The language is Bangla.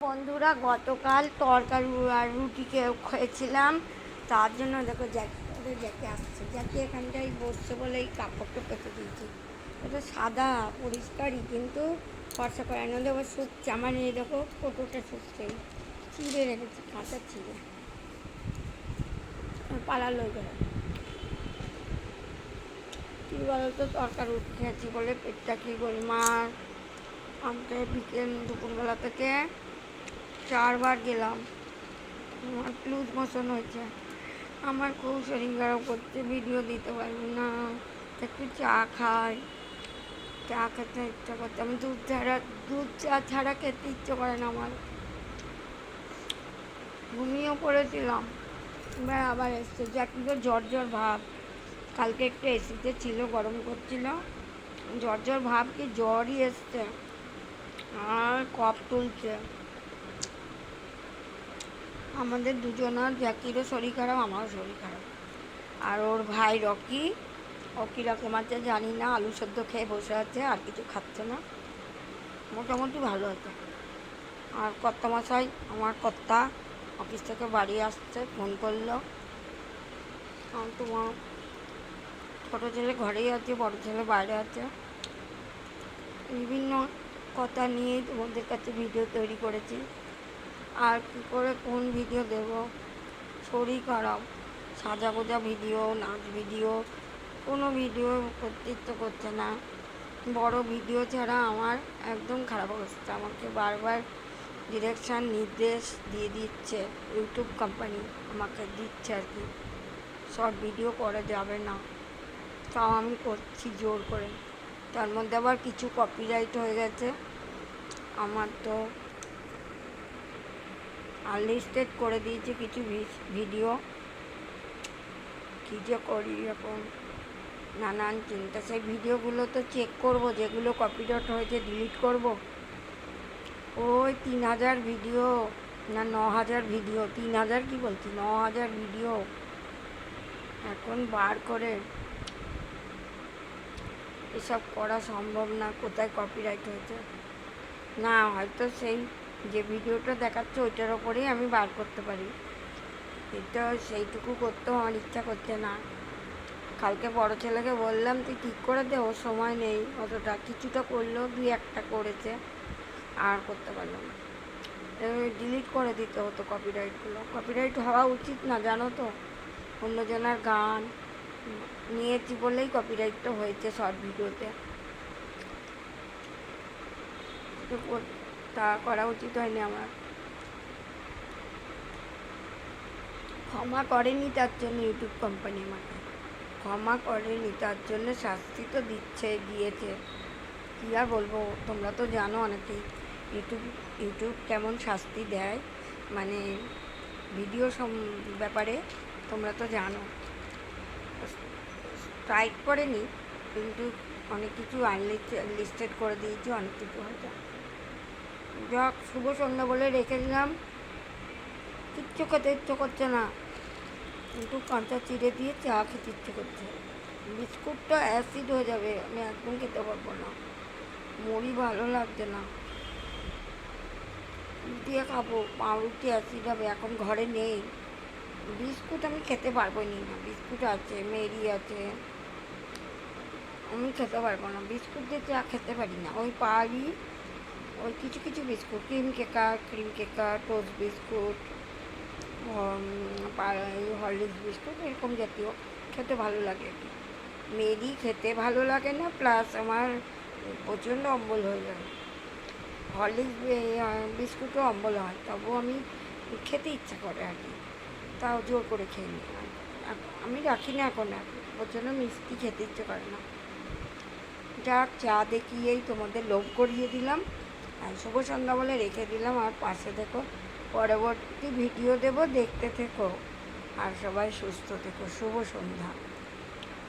বন্ধুরা, গতকাল তরকারি আর রুটি কে- খেয়েছিলাম। তার জন্য দেখো জ্যাকি জ্যাকি আসছে। জ্যাকি এখানটায় বসছে বলে এই কাপড়টা পেতে দিয়েছি। এটা সাদা, পরিষ্কারই, কিন্তু ফর্সা করে না দেখো শুকছে আমার এই দেখো কোটোটা শুকছে চিড়ে রেখেছি, কাঁচা চিড়ে। পালালো গেল। কী বলতো, তরকারি রুটি খেয়েছি বলে পেটটা কী করি আনতে বিকেল দুপুরবেলা থেকে চারবার গেলাম। আমার লুজ মোশন হয়েছে। আমার খুব শরীর খারাপ করছে ভিডিও দিতে পারব না। একটু চা খাই। চা খেতে ইচ্ছা করছে। আমি দুধ ছাড়া, দুধ চা ছাড়া খেতে ইচ্ছে করে না আমার। ঘুমিয়েও পড়েছিলাম। এবার আবার এসছে। যা কিন্তু জ্বর জ্বর ভাব। কালকে একটু এসিতে ছিল, গরম করছিল। জ্বর জ্বর ভাব কি? জ্বরই এসছে। আর কফ তুলছে। আমাদের দুজনার জ্যাকিরও শরীর খারাপ, আমারও শরীর খারাপ। আর ওর ভাই রকি ও কীরকম আছে, জানি না, আলু সেদ্ধ খেয়ে বসে আছে, আর কিছু খাচ্ছে না। মোটামুটি ভালো আছে। আর কর্তামশাই, আমার কর্তা অফিস থেকে বাড়ি আসছে, ফোন করল। আর তোমার ছোটো ছেলে ঘরেই আছে, বড় ছেলে বাইরে আছে। বিভিন্ন কথা নিয়ে তোমাদের কাছে ভিডিও তৈরি করেছি। আর কী করে, কোন ভিডিও দেব? শরীর খারাপ, সাজা গোজা ভিডিও নাচ ভিডিও কোনো ভিডিও করতে করছে না। বড় ভিডিও ছাড়া আমার একদম খারাপ অবস্থা। আমাকে বারবার ডিরেকশান নির্দেশ দিয়ে দিচ্ছে। ইউটিউব কোম্পানি আমাকে দিচ্ছে আর কি। সব ভিডিও করা যাবে না। তাও আমি করছি জোর করে। তার মধ্যে আবার কিছু কপিরাইট হয়ে গেছে। আমার তো আনলিস্টেড করে দিয়েছি কিছু ভিডিও কী যে করি এখন? নানান চিন্তা। সেই ভিডিওগুলো তো চেক করব, যেগুলো কপিরাইট হয়েছে ডিলিট করব। ওই তিন হাজার ভিডিও না, ন হাজার ভিডিও তিন হাজার কী বলছি? ন হাজার ভিডিও এখন বার করে। এসব করা সম্ভব না। কোথায় কপিরাইট হয়েছে? না, হয়তো সেই যে ভিডিওটা দেখাচ্ছে ওইটার ওপরেই আমি বার করতে পারি। কিন্তু সেইটুকু করতেও আমার ইচ্ছা করছে না। কালকে বড় ছেলেকে বললাম, তুই ঠিক করে দে, ওর সময় নেই। অতটা কিছুটা করলেও দুই একটা করেছে, আর করতে পারলাম না। ডিলিট করে দিতে হতো কপিরাইটগুলো কপিরাইট হওয়া উচিত না, জানো তো? অন্যজনের গান নিয়েছি বলেই কপিরাইটটা হয়েছে শর্ট ভিডিওতে তো কর- উচিত হয়নি আমার। ক্ষমা করেনি তার জন্য ইউটিউব কোম্পানি আমাকে। ক্ষমা করেনি তার জন্য শাস্তি তো দিচ্ছে, দিয়েছে। কী আর বলব, তোমরা তো জানো অনেকেই। ইউটিউব ইউটিউব কেমন শাস্তি দেয়? মানে ভিডিও সম, ব্যাপারে তোমরা তো জানো। স্ট্রাইক করেনি, কিন্তু অনেক কিছু আনলিস্টেড করে দিয়েছি, অনেক কিছু হয়তো। যাক, শুভ সন্ধ্যা বলে রেখে দিলাম। কিচ্ছু খেতে ইচ্ছে করছে না। কিন্তু কাঁচা চিড়ে দিয়ে চা খেতে ইচ্ছে করছে। বিস্কুটটা অ্যাসিড হয়ে যাবে, আমি একদম খেতে পারব না। মুড়ি ভালো লাগছে না। দিয়ে খাব? পাউরুটি অ্যাসিড হবে, এখন ঘরে নেই। বিস্কুট আমি খেতে পারব নি। বিস্কুট আছে, মেরি আছে। আমি খেতে পারব না। বিস্কুট দিয়ে চা খেতে পারি না। ওই পারি ওই কিছু কিছু biscuit cream cracker cream cracker toast biscuit Horlicks biscuit এরকম জাতীয় খেতে ভালো লাগে মেরি খেতে ভালো লাগে না প্লাস আমার প্রচণ্ড অম্বল হয়ে যায় হরলিক্স বিস্কুটও অম্বল হয় তবুও আমি খেতে ইচ্ছা করে আর কি তাও জোর করে খেয়ে নিই আমি রাখি না এখন আর প্রচণ্ড মিষ্টি খেতে ইচ্ছে করে না যাক চা দেখিয়েই তোমাদের লোভ করিয়ে দিলাম আর শুভ সন্ধ্যা বলে রেখে দিলাম। আর পাশে দেখো, পরবর্তী ভিডিও দেব। দেখতে থেকো। আর সবাই সুস্থ থেকো। শুভ সন্ধ্যা।